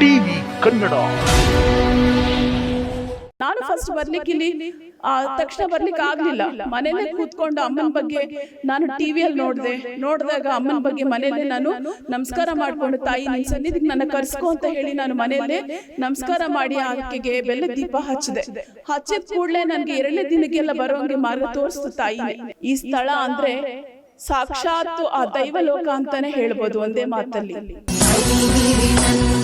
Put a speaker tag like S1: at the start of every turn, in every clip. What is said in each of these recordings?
S1: TV Kannada.
S2: ನಾನು first ಬರ್ಲಿಕ್ಕೆ ಇಲ್ಲಿ ಆ, ತಕ್ಷಣ ಬರ್ಲಿಕ್ಕೆ ಆಗ್ಲಿಲ್ಲ. ಮನೇಲೆ ಕೂತ್ಕೊಂಡು ಅಮ್ಮನ ಬಗ್ಗೆ ನಾನು ಟಿವಿಯಲ್ಲಿ ನೋಡಿದೆ. ನೋಡಿದಾಗ ಅಮ್ಮನ ಬಗ್ಗೆ ಮನೇಲೆ ನಾನು ನಮಸ್ಕಾರ ಮಾಡ್ಕೊಂಡು ತಾಯಿ ನಿಮ್ಮ ಸನ್ನಿಧಿಗೆ ನನ್ನ ಕರ್ಸ್ಕೊ ಅಂತ ಹೇಳಿ ನಾನು ಮನೆಯಲ್ಲೇ ನಮಸ್ಕಾರ ಮಾಡಿ ಆಕೆಗೆ ಬೆಲ್ಲ ದೀಪ ಹಚ್ಚಿದೆ. ಹಚ್ಚಿದ. ಕೂಡಲೇ ನನಗೆ ಎರಡನೇ ದಿನಕ್ಕೆಲ್ಲ ಬರೋಂಗೆ ಮಾರ್ಗ ತೋರಿಸ್ತು ತಾಯಿ. ಈ ಸ್ಥಳ ಅಂದ್ರೆ ಸಾಕ್ಷಾತ್ ಆ ದೈವಲೋಕ ಅಂತಾನೆ ಹೇಳ್ಬೋದು ಒಂದೇ ಮಾತಲ್ಲಿ.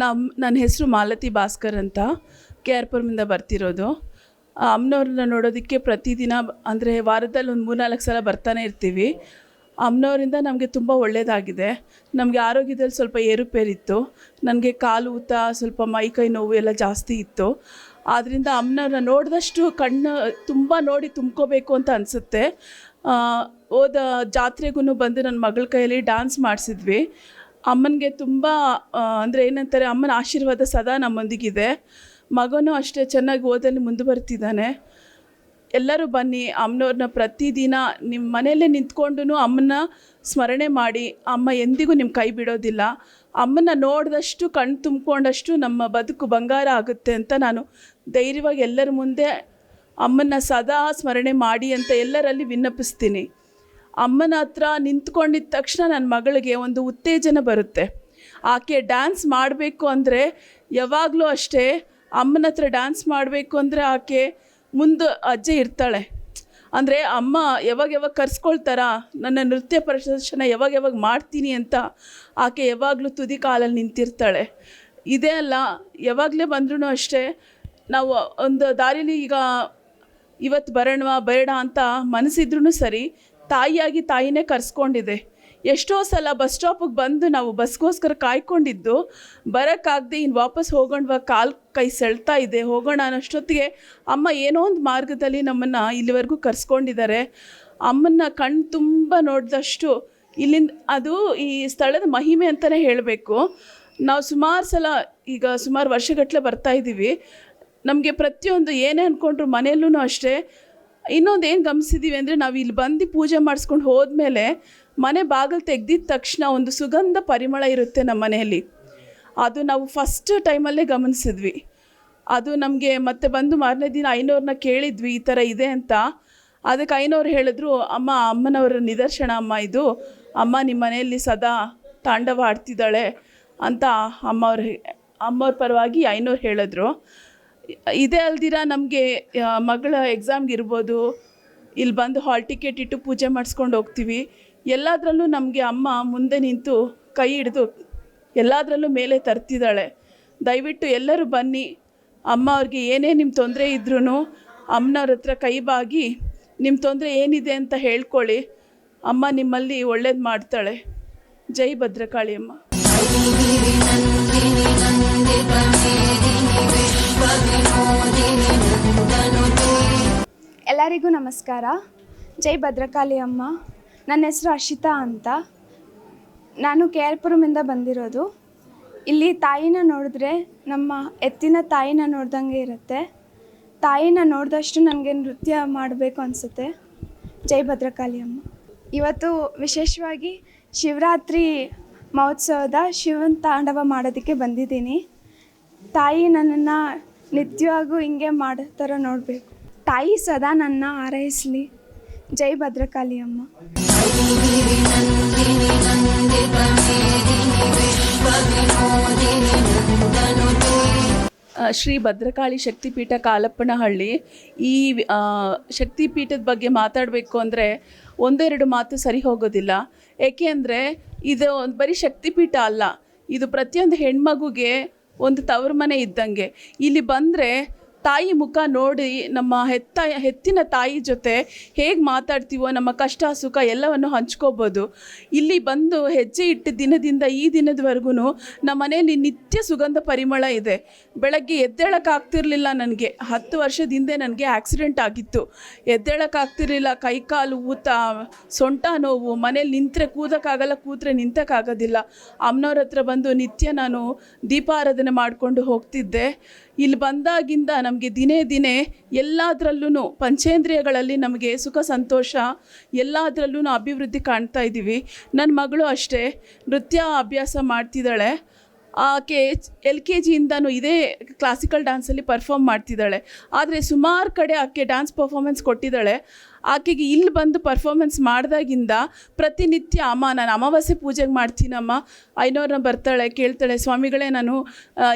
S2: ನಮ್ಮ ನನ್ನ ಹೆಸರು ಮಾಲತಿ ಭಾಸ್ಕರ್ ಅಂತ ಕೆ ಆರ್ ಪುರಮಿಂದ ಬರ್ತಿರೋದು. ಅಮ್ಮನವ್ರನ್ನ ನೋಡೋದಕ್ಕೆ ಪ್ರತಿದಿನ ಅಂದರೆ ವಾರದಲ್ಲಿ ಒಂದು ಮೂರ್ನಾಲ್ಕು ಸಲ ಬರ್ತಾನೆ ಇರ್ತೀವಿ. ಅಮ್ಮನವರಿಂದ ನಮಗೆ ತುಂಬ ಒಳ್ಳೆಯದಾಗಿದೆ ನಮಗೆ ಆರೋಗ್ಯದಲ್ಲಿ ಸ್ವಲ್ಪ ಏರುಪೇರಿತ್ತು. ನನಗೆ ಕಾಲು ಊತ, ಸ್ವಲ್ಪ ಮೈ ಕೈ ನೋವು ಎಲ್ಲ ಜಾಸ್ತಿ ಇತ್ತು. ಆದ್ದರಿಂದ ಅಮ್ಮನವ್ರನ್ನ ನೋಡಿದಷ್ಟು ಕಣ್ಣು ತುಂಬ ನೋಡಿ ತುಂಬ್ಕೋಬೇಕು ಅಂತ ಅನಿಸುತ್ತೆ. ಹೋದ ಜಾತ್ರೆಗೂ ಬಂದು ನನ್ನ ಮಗಳ ಕೈಯಲ್ಲಿ ಡ್ಯಾನ್ಸ್ ಮಾಡಿಸಿದ್ವಿ. ಅಮ್ಮನಿಗೆ ತುಂಬ ಅಂದರೆ ಏನಂತಾರೆ, ಅಮ್ಮನ ಆಶೀರ್ವಾದ ಸದಾ ನಮ್ಮೊಂದಿಗಿದೆ. ಮಗನೂ ಅಷ್ಟೇ ಚೆನ್ನಾಗಿ ಓದಲ್ಲಿ ಮುಂದುವರ್ತಿದ್ದಾನೆ. ಎಲ್ಲರೂ ಬನ್ನಿ, ಅಮ್ಮನವ್ರನ್ನ ಪ್ರತಿದಿನ ನಿಮ್ಮ ಮನೆಯಲ್ಲೇ ನಿಂತ್ಕೊಂಡು ಅಮ್ಮನ ಸ್ಮರಣೆ ಮಾಡಿ, ಅಮ್ಮ ಎಂದಿಗೂ ನಿಮ್ಮ ಕೈ ಬಿಡೋದಿಲ್ಲ. ಅಮ್ಮನ ನೋಡಿದಷ್ಟು ಕಣ್ಣು ತುಂಬಿಕೊಂಡಷ್ಟು ನಮ್ಮ ಬದುಕು ಬಂಗಾರ ಆಗುತ್ತೆ ಅಂತ ನಾನು ಧೈರ್ಯವಾಗಿ ಎಲ್ಲರ ಮುಂದೆ ಅಮ್ಮನ ಸದಾ ಸ್ಮರಣೆ ಮಾಡಿ ಅಂತ ಎಲ್ಲರಲ್ಲಿ ವಿನ್ನಪಿಸ್ತೀನಿ ಅಮ್ಮನ ಹತ್ರ ನಿಂತ್ಕೊಂಡಿದ್ದ ತಕ್ಷಣ ನನ್ನ ಮಗಳಿಗೆ ಒಂದು ಉತ್ತೇಜನ ಬರುತ್ತೆ. ಆಕೆ ಡ್ಯಾನ್ಸ್ ಮಾಡಬೇಕು ಅಂದರೆ ಯಾವಾಗಲೂ ಅಷ್ಟೇ ಅಮ್ಮನ ಹತ್ರ ಡ್ಯಾನ್ಸ್ ಮಾಡಬೇಕು ಅಂದರೆ ಆಕೆ ಮುಂದೆ ಅಜ್ಜೆ ಇರ್ತಾಳೆ. ಅಂದರೆ ಅಮ್ಮ ಯಾವಾಗ ಯಾವಾಗ ಕರ್ಸ್ಕೊಳ್ತಾರ, ನನ್ನ ನೃತ್ಯ ಪ್ರದರ್ಶನ ಯಾವಾಗ ಯಾವಾಗ ಮಾಡ್ತೀನಿ ಅಂತ ಆಕೆ ಯಾವಾಗಲೂ ತುದಿ ಕಾಲಲ್ಲಿ ನಿಂತಿರ್ತಾಳೆ. ಇದೇ ಅಲ್ಲ, ಯಾವಾಗಲೇ ಬಂದ್ರೂ ಅಷ್ಟೇ ನಾವು ಒಂದು ದಾರಿಲಿ ಈಗ ಇವತ್ತು ಬರೋಣವಾ, ಬೇಡ ಅಂತ ಮನಸ್ಸಿದ್ರೂ ಸರಿ ತಾಯಿಯಾಗಿ ತಾಯಿನೇ ಕರ್ಸ್ಕೊಂಡಿದೆ. ಎಷ್ಟೋ ಸಲ ಬಸ್ ಸ್ಟಾಪಿಗೆ ಬಂದು ನಾವು ಬಸ್ಗೋಸ್ಕರ ಕಾಯ್ಕೊಂಡಿದ್ದು, ಬರೋಕ್ಕಾಗದೆ ಇನ್ನು ವಾಪಸ್ ಹೋಗೋಣ ಕಾಲು ಕೈ ಸೆಳ್ತಾ ಇದೆ. ಹೋಗೋಣ ಅನ್ನೋಷ್ಟೊತ್ತಿಗೆ ಅಮ್ಮ ಏನೋ ಒಂದು ಮಾರ್ಗದಲ್ಲಿ ನಮ್ಮನ್ನು ಇಲ್ಲಿವರೆಗೂ ಕರ್ಸ್ಕೊಂಡಿದ್ದಾರೆ. ಅಮ್ಮನ್ನ ಕಣ್ಣು ತುಂಬ ನೋಡಿದಷ್ಟು ಇಲ್ಲಿಂದ ಅದು ಈ ಸ್ಥಳದ ಮಹಿಮೆ ಅಂತಲೇ ಹೇಳಬೇಕು. ನಾವು ಸುಮಾರು ಸಲ ಈಗ ಸುಮಾರು ವರ್ಷಗಟ್ಟಲೆ ಬರ್ತಾ ಇದ್ದೀವಿ ನಮಗೆ ಪ್ರತಿಯೊಂದು ಏನೇ ಅಂದ್ಕೊಂಡ್ರು ಮನೆಯಲ್ಲೂ ಅಷ್ಟೇ ಇನ್ನೊಂದು ಏನು ಗಮನಿಸಿದ್ದೀವಿ ಅಂದರೆ ನಾವು ಇಲ್ಲಿ ಬಂದು ಪೂಜೆ ಮಾಡಿಸ್ಕೊಂಡು ಹೋದ್ಮೇಲೆ ಮನೆ ಬಾಗಿಲು ತೆಗೆದಿದ್ದ ತಕ್ಷಣ ಒಂದು ಸುಗಂಧ ಪರಿಮಳ ಇರುತ್ತೆ ನಮ್ಮ ಮನೆಯಲ್ಲಿ. ಅದು ನಾವು ಫಸ್ಟ್ ಟೈಮಲ್ಲೇ ಗಮನಿಸಿದ್ವಿ. ಅದು ನಮಗೆ ಮತ್ತೆ ಬಂದು ಮಾರನೇ ದಿನ ಐನೂರನ್ನ ಕೇಳಿದ್ವಿ, ಈ ಥರ ಇದೆ ಅಂತ. ಅದಕ್ಕೆ ಐನೋರು ಹೇಳಿದ್ರು, ಅಮ್ಮ, ಅಮ್ಮನವರ ನಿದರ್ಶನ ಅಮ್ಮ ಇದು. ಅಮ್ಮ ನಿಮ್ಮ ಮನೆಯಲ್ಲಿ ಸದಾ ತಾಂಡವ ಆಡ್ತಿದ್ದಾಳೆ ಅಂತ ಅಮ್ಮವ್ರ ಅಮ್ಮವ್ರ ಪರವಾಗಿ ಐನೋರು ಹೇಳಿದ್ರು. ಇದೇ ಅಲ್ದಿರ ನಮಗೆ ಮಗಳ ಎಕ್ಸಾಮ್ಗೆ ಇರ್ಬೋದು ಇಲ್ಲಿ ಬಂದು ಹಾಲ್ ಟಿಕೆಟ್ ಇಟ್ಟು ಪೂಜೆ ಮಾಡಿಸ್ಕೊಂಡು ಹೋಗ್ತೀವಿ. ಎಲ್ಲದರಲ್ಲೂ ನಮಗೆ ಅಮ್ಮ ಮುಂದೆ ನಿಂತು ಕೈ ಹಿಡಿದು ಎಲ್ಲದರಲ್ಲೂ ಮೇಲೆ ತರ್ತಿದ್ದಾಳೆ. ದಯವಿಟ್ಟು ಎಲ್ಲರೂ ಬನ್ನಿ. ಅಮ್ಮ ಅವ್ರಿಗೆ ಏನೇ ನಿಮ್ಮ ತೊಂದರೆ ಇದ್ರೂ ಅಮ್ಮನವ್ರ ಹತ್ರ ಕೈ ಬಾಗಿ ನಿಮ್ಮ ತೊಂದರೆ ಏನಿದೆ ಅಂತ ಹೇಳ್ಕೊಳ್ಳಿ. ಅಮ್ಮ ನಿಮ್ಮಲ್ಲಿ ಒಳ್ಳೇದು ಮಾಡ್ತಾಳೆ. ಜೈ ಭದ್ರಕಾಳಿ ಅಮ್ಮ.
S3: ಎಲ್ಲರಿಗೂ ನಮಸ್ಕಾರ. ಜೈ ಭದ್ರಕಾಳಿ ಅಮ್ಮ. ನನ್ನ ಹೆಸರು ಅಶಿತಾ ಅಂತ. ನಾನು ಕೆ ಆರ್ ಪುರಮಿಂದ ಬಂದಿರೋದು. ಇಲ್ಲಿ ತಾಯಿನ ನೋಡಿದ್ರೆ ನಮ್ಮ ಎತ್ತಿನ ತಾಯಿನ ನೋಡ್ದಂಗೆ ಇರುತ್ತೆ. ತಾಯಿನ ನೋಡಿದಷ್ಟು ನನಗೆ ನೃತ್ಯ ಮಾಡಬೇಕು ಅನಿಸುತ್ತೆ. ಜೈ ಭದ್ರಕಾಳಿ ಅಮ್ಮ. ಇವತ್ತು ವಿಶೇಷವಾಗಿ ಶಿವರಾತ್ರಿ ಮಹೋತ್ಸವದ ಶಿವನ ತಾಂಡವ ಮಾಡೋದಕ್ಕೆ ಬಂದಿದ್ದೀನಿ. ತಾಯಿ ನನ್ನನ್ನು ನಿತ್ಯವಾಗೂ ಹಿಂಗೆ ಮಾಡೋ ಥರ ನೋಡಬೇಕು. ತಾಯಿ ಸದಾ ನನ್ನ ಆರೈಸಲಿ ಜೈ ಭದ್ರಕಾಳಿ ಅಮ್ಮ.
S2: ಶ್ರೀ ಭದ್ರಕಾಳಿ ಶಕ್ತಿಪೀಠ ಕಾಲಪ್ಪನಹಳ್ಳಿ, ಈ ಶಕ್ತಿಪೀಠದ ಬಗ್ಗೆ ಮಾತಾಡಬೇಕು ಅಂದರೆ ಒಂದೆರಡು ಮಾತು ಸರಿ ಹೋಗೋದಿಲ್ಲ. ಏಕೆ ಅಂದರೆ ಇದು ಒಂದು ಬರೀ ಶಕ್ತಿಪೀಠ ಅಲ್ಲ, ಇದು ಪ್ರತಿಯೊಂದು ಹೆಣ್ಮಗುಗೆ ಒಂದು ತವರು ಮನೆ ಇದ್ದಂಗೆ. ಇಲ್ಲಿ ಬಂದರೆ ತಾಯಿ ಮುಖ ನೋಡಿ ನಮ್ಮ ಹೆತ್ತ ಹೆತ್ತಿನ ತಾಯಿ ಜೊತೆ ಹೇಗೆ ಮಾತಾಡ್ತೀವೋ, ನಮ್ಮ ಕಷ್ಟ ಸುಖ ಎಲ್ಲವನ್ನು ಹಂಚ್ಕೋಬೋದು. ಇಲ್ಲಿ ಬಂದು ಹೆಜ್ಜೆ ಇಟ್ಟ ದಿನದಿಂದ ಈ ದಿನದವರೆಗೂ ನಮ್ಮ ಮನೆಯಲ್ಲಿ ನಿತ್ಯ ಸುಗಂಧ ಪರಿಮಳ ಇದೆ. ಬೆಳಗ್ಗೆ ಎದ್ದೇಳೋಕ್ಕಾಗ್ತಿರ್ಲಿಲ್ಲ ನನಗೆ. ಹತ್ತು ವರ್ಷದ ಹಿಂದೆ ನನಗೆ ಆಕ್ಸಿಡೆಂಟ್ ಆಗಿತ್ತು. ಎದ್ದೇಳಕ್ಕಾಗ್ತಿರ್ಲಿಲ್ಲ. ಕೈಕಾಲು ಊತ, ಸೊಂಟ ನೋವು, ಮನೇಲಿ ನಿಂತರೆ ಕೂದಕ್ಕಾಗಲ್ಲ, ಕೂತ್ರೆ ನಿಂತಕ್ಕಾಗೋದಿಲ್ಲ. ಅಮ್ಮನವ್ರ ಹತ್ರ ಬಂದು ನಿತ್ಯ ನಾನು ದೀಪಾರಾಧನೆ ಮಾಡಿಕೊಂಡು ಹೋಗ್ತಿದ್ದೆ. ಇಲ್ಲಿ ಬಂದಾಗಿಂದ ನಮಗೆ ದಿನೇ ದಿನೇ ಎಲ್ಲದರಲ್ಲೂ ಪಂಚೇಂದ್ರಿಯಗಳಲ್ಲಿ ನಮಗೆ ಸುಖ ಸಂತೋಷ ಎಲ್ಲದರಲ್ಲೂ ಅಭಿವೃದ್ಧಿ ಕಾಣ್ತಾ ಇದ್ದೀವಿ. ನನ್ನ ಮಗಳು ಅಷ್ಟೇ, ನೃತ್ಯ ಅಭ್ಯಾಸ ಮಾಡ್ತಿದ್ದಾಳೆ. ಆಕೆ ಎಲ್ ಕೆ ಜಿಯಿಂದನೂ ಇದೇ ಕ್ಲಾಸಿಕಲ್ ಡ್ಯಾನ್ಸಲ್ಲಿ ಪರ್ಫಾಮ್ ಮಾಡ್ತಿದ್ದಾಳೆ. ಆದರೆ ಸುಮಾರು ಕಡೆ ಆಕೆ ಡ್ಯಾನ್ಸ್ ಪರ್ಫಾಮೆನ್ಸ್ ಕೊಟ್ಟಿದ್ದಾಳೆ. ಆಕೆಗೆ ಇಲ್ಲಿ ಬಂದು ಪರ್ಫಾರ್ಮೆನ್ಸ್ ಮಾಡಿದಾಗಿಂದ ಪ್ರತಿನಿತ್ಯ ಅಮ್ಮ, ನಾನು ಅಮಾವಾಸ್ಯೆ ಪೂಜೆಗೆ ಮಾಡ್ತೀನಮ್ಮ. ಐನೋರನ್ನ ಬರ್ತಾಳೆ, ಕೇಳ್ತಾಳೆ, ಸ್ವಾಮಿಗಳೇ, ನಾನು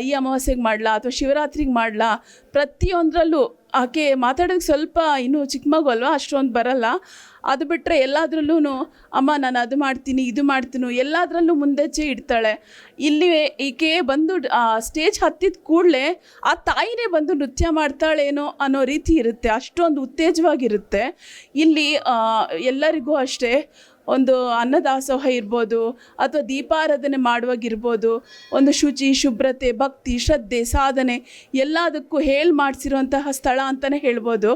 S2: ಈ ಅಮಾವಾಸ್ಯೆಗೆ ಮಾಡಲಾ ಅಥವಾ ಶಿವರಾತ್ರಿಗೆ ಮಾಡಲಾ? ಪ್ರತಿಯೊಂದರಲ್ಲೂ ಆಕೆ ಮಾತಾಡೋಕ್ಕೆ ಸ್ವಲ್ಪ ಇನ್ನೂ ಚಿಕ್ಕ ಮಗು ಅಲ್ವಾ? ಅಷ್ಟೊಂದು ಬರಲ್ಲ. ಅದು ಬಿಟ್ಟರೆ ಎಲ್ಲಾದ್ರಲ್ಲೂ ಅಮ್ಮ, ನಾನು ಅದು ಮಾಡ್ತೀನಿ, ಇದು ಮಾಡ್ತೀನಿ, ಎಲ್ಲದರಲ್ಲೂ ಮುಂದೆಚ್ಚೆ ಇಡ್ತಾಳೆ. ಇಲ್ಲಿ ಈಕೆ ಬಂದು ಸ್ಟೇಜ್ ಹತ್ತಿದ ಕೂಡಲೇ ಆ ತಾಯಿನೇ ಬಂದು ನೃತ್ಯ ಮಾಡ್ತಾಳೇನೋ ಅನ್ನೋ ರೀತಿ ಇರುತ್ತೆ. ಅಷ್ಟೊಂದು ಉತ್ತೇಜವಾಗಿರುತ್ತೆ. ಇಲ್ಲಿ ಎಲ್ಲರಿಗೂ ಅಷ್ಟೇ ಒಂದು ಅನ್ನದಾಸೋಹ ಇರ್ಬೋದು ಅಥವಾ ದೀಪಾರಾಧನೆ ಮಾಡುವಾಗಿರ್ಬೋದು ಒಂದು ಶುಚಿ, ಶುಭ್ರತೆ, ಭಕ್ತಿ, ಶ್ರದ್ಧೆ, ಸಾಧನೆ ಎಲ್ಲದಕ್ಕೂ ಹೇಳಿ ಮಾಡಿಸಿರುವಂತಹ ಸ್ಥಳ ಅಂತಲೇ ಹೇಳ್ಬೋದು.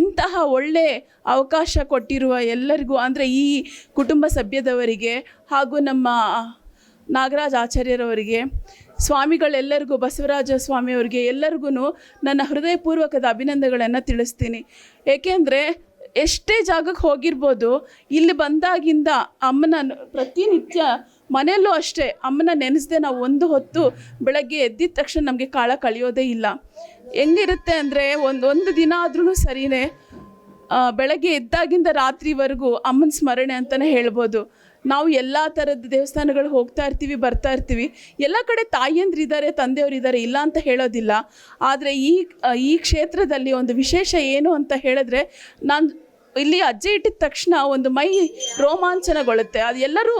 S2: ಇಂತಹ ಒಳ್ಳೆ ಅವಕಾಶ ಕೊಟ್ಟಿರುವ ಎಲ್ಲರಿಗೂ, ಅಂದರೆ ಈ ಕುಟುಂಬ ಸಭ್ಯದವರಿಗೆ ಹಾಗೂ ನಮ್ಮ ನಾಗರಾಜ್ ಆಚಾರ್ಯರವರಿಗೆ, ಸ್ವಾಮಿಗಳೆಲ್ಲರಿಗೂ, ಬಸವರಾಜ ಸ್ವಾಮಿಯವರಿಗೆ ಎಲ್ಲರಿಗೂ ನನ್ನ ಹೃದಯಪೂರ್ವಕದ ಅಭಿನಂದನೆಗಳನ್ನು ತಿಳಿಸ್ತೀನಿ. ಏಕೆಂದರೆ ಎಷ್ಟೇ ಜಾಗಕ್ಕೆ ಹೋಗಿರ್ಬೋದು, ಇಲ್ಲಿ ಬಂದಾಗಿಂದ ಅಮ್ಮನ ಪ್ರತಿನಿತ್ಯ ಮನೆಯಲ್ಲೂ ಅಷ್ಟೇ ಅಮ್ಮನ ನೆನೆಸ್ದೆ ನಾವು ಒಂದು ಹೊತ್ತು ಬೆಳಗ್ಗೆ ಎದ್ದಿದ ತಕ್ಷಣ ನಮಗೆ ಕಾಳ ಕಳೆಯೋದೇ ಇಲ್ಲ. ಹೆಂಗಿರುತ್ತೆ ಅಂದರೆ ಒಂದು ಒಂದು ದಿನ ಆದ್ರೂ ಸರಿಯೇ ಬೆಳಗ್ಗೆ ಎದ್ದಾಗಿಂದ ರಾತ್ರಿವರೆಗೂ ಅಮ್ಮನ ಸ್ಮರಣೆ ಅಂತಲೇ ಹೇಳ್ಬೋದು. ನಾವು ಎಲ್ಲ ಥರದ ದೇವಸ್ಥಾನಗಳು ಹೋಗ್ತಾ ಇರ್ತೀವಿ, ಬರ್ತಾ ಇರ್ತೀವಿ. ಎಲ್ಲ ಕಡೆ ತಾಯಿಯಂದ್ರಿದ್ದಾರೆ ತಂದೆಯವರಿದ್ದಾರೆ ಇಲ್ಲ ಅಂತ ಹೇಳೋದಿಲ್ಲ. ಆದರೆ ಈ ಈ ಕ್ಷೇತ್ರದಲ್ಲಿ ಒಂದು ವಿಶೇಷ ಏನು ಅಂತ ಹೇಳಿದ್ರೆ, ನಾನು ಇಲ್ಲಿ ಅಜ್ಜೆ ಇಟ್ಟಿದ ತಕ್ಷಣ ಒಂದು ಮೈ ರೋಮಾಂಚನಗೊಳ್ಳುತ್ತೆ. ಅದು ಎಲ್ಲರೂ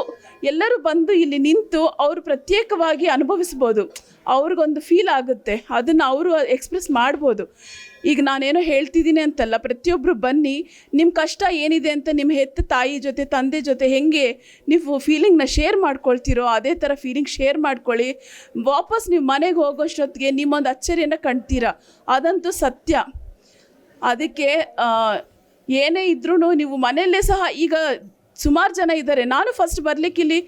S2: ಎಲ್ಲರೂ ಬಂದು ಇಲ್ಲಿ ನಿಂತು ಅವರು ಪ್ರತ್ಯೇಕವಾಗಿ ಅನುಭವಿಸ್ಬೋದು. ಅವ್ರಿಗೊಂದು ಫೀಲ್ ಆಗುತ್ತೆ. ಅದನ್ನು ಅವರು ಎಕ್ಸ್ಪ್ರೆಸ್ ಮಾಡ್ಬೋದು. ಈಗ ನಾನೇನೋ ಹೇಳ್ತಿದ್ದೀನಿ ಅಂತಲ್ಲ ಪ್ರತಿಯೊಬ್ಬರು ಬನ್ನಿ ನಿಮ್ಮ ಕಷ್ಟ ಏನಿದೆ ಅಂತ ನಿಮ್ಮ ಹೆತ್ತ ತಾಯಿ ಜೊತೆ, ತಂದೆ ಜೊತೆ ಹೆಂಗೆ ನೀವು ಫೀಲಿಂಗ್ನ ಶೇರ್ ಮಾಡ್ಕೊಳ್ತೀರೋ, ಅದೇ ಥರ ಫೀಲಿಂಗ್ ಶೇರ್ ಮಾಡ್ಕೊಳ್ಳಿ. ವಾಪಸ್ ನೀವು ಮನೆಗೆ ಹೋಗೋಷ್ಟೊತ್ತಿಗೆ ನಿಮ್ಮೊಂದು ಅಚ್ಚರಿಯನ್ನು ಕಾಣ್ತೀರಾ ಅದಂತೂ ಸತ್ಯ. ಅದಕ್ಕೆ ಏನೇ ಇದ್ರೂ ನೀವು ಮನೆಯಲ್ಲೇ ಸಹ ಈಗ ಸುಮಾರು ಜನ ಇದ್ದಾರೆ ನಾನು ಫಸ್ಟ್ ಬರ್ಲಿಕ್ಕೆ ಇಲ್ಲಿ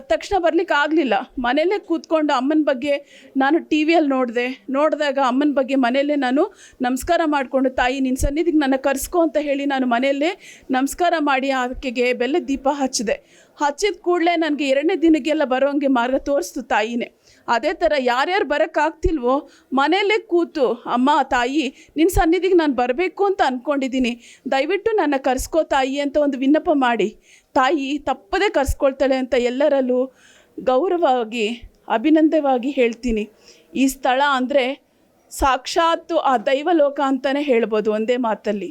S2: ತಕ್ಷಣ ಬರ್ಲಿಕ್ಕೆ ಆಗಲಿಲ್ಲ. ಮನೆಯಲ್ಲೇ ಕೂತ್ಕೊಂಡು ಅಮ್ಮನ ಬಗ್ಗೆ ನಾನು ಟಿ ವಿಯಲ್ಲಿ ನೋಡಿದೆ. ನೋಡಿದಾಗ ಅಮ್ಮನ ಬಗ್ಗೆ ಮನೆಯಲ್ಲೇ ನಾನು ನಮಸ್ಕಾರ ಮಾಡಿಕೊಂಡು, ತಾಯಿ, ನಿನ್ನ ಸನ್ನಿಧಿಗೆ ನನ್ನ ಕರೆಸ್ಕೊ ಅಂತ ಹೇಳಿ ನಾನು ಮನೆಯಲ್ಲೇ ನಮಸ್ಕಾರ ಮಾಡಿ ಆಕೆಗೆ ಬೆಲ್ಲ ದೀಪ ಹಚ್ಚಿದೆ. ಹಚ್ಚಿದ ಕೂಡಲೇ ನನಗೆ ಎರಡನೇ ದಿನಕ್ಕೆಲ್ಲ ಬರೋಂಗೆ ಮಾರ್ಗ ತೋರಿಸ್ತು ತಾಯಿನೇ. ಅದೇ ಥರ ಯಾರ್ಯಾರು ಬರೋಕ್ಕಾಗ್ತಿಲ್ವೋ ಮನೆಯಲ್ಲೇ ಕೂತು, ಅಮ್ಮ, ತಾಯಿ ನಿನ್ನ ಸನ್ನಿಧಿಗೆ ನಾನು ಬರಬೇಕು ಅಂತ ಅಂದ್ಕೊಂಡಿದ್ದೀನಿ ದಯವಿಟ್ಟು ನನ್ನ ಕರೆಸ್ಕೋ ತಾಯಿ ಅಂತ ಒಂದು ವಿನ್ನಪ ಮಾಡಿ. ತಾಯಿ ತಪ್ಪದೇ ಕರೆಸ್ಕೊಳ್ತಾಳೆ ಅಂತ ಎಲ್ಲರಲ್ಲೂ ಗೌರವವಾಗಿ ಅಭಿನಂದವಾಗಿ ಹೇಳ್ತೀನಿ. ಈ ಸ್ಥಳ ಅಂದರೆ ಸಾಕ್ಷಾತ್ತು ಆ ದೈವಲೋಕ ಅಂತಲೇ ಹೇಳ್ಬೋದು ಒಂದೇ ಮಾತಲ್ಲಿ.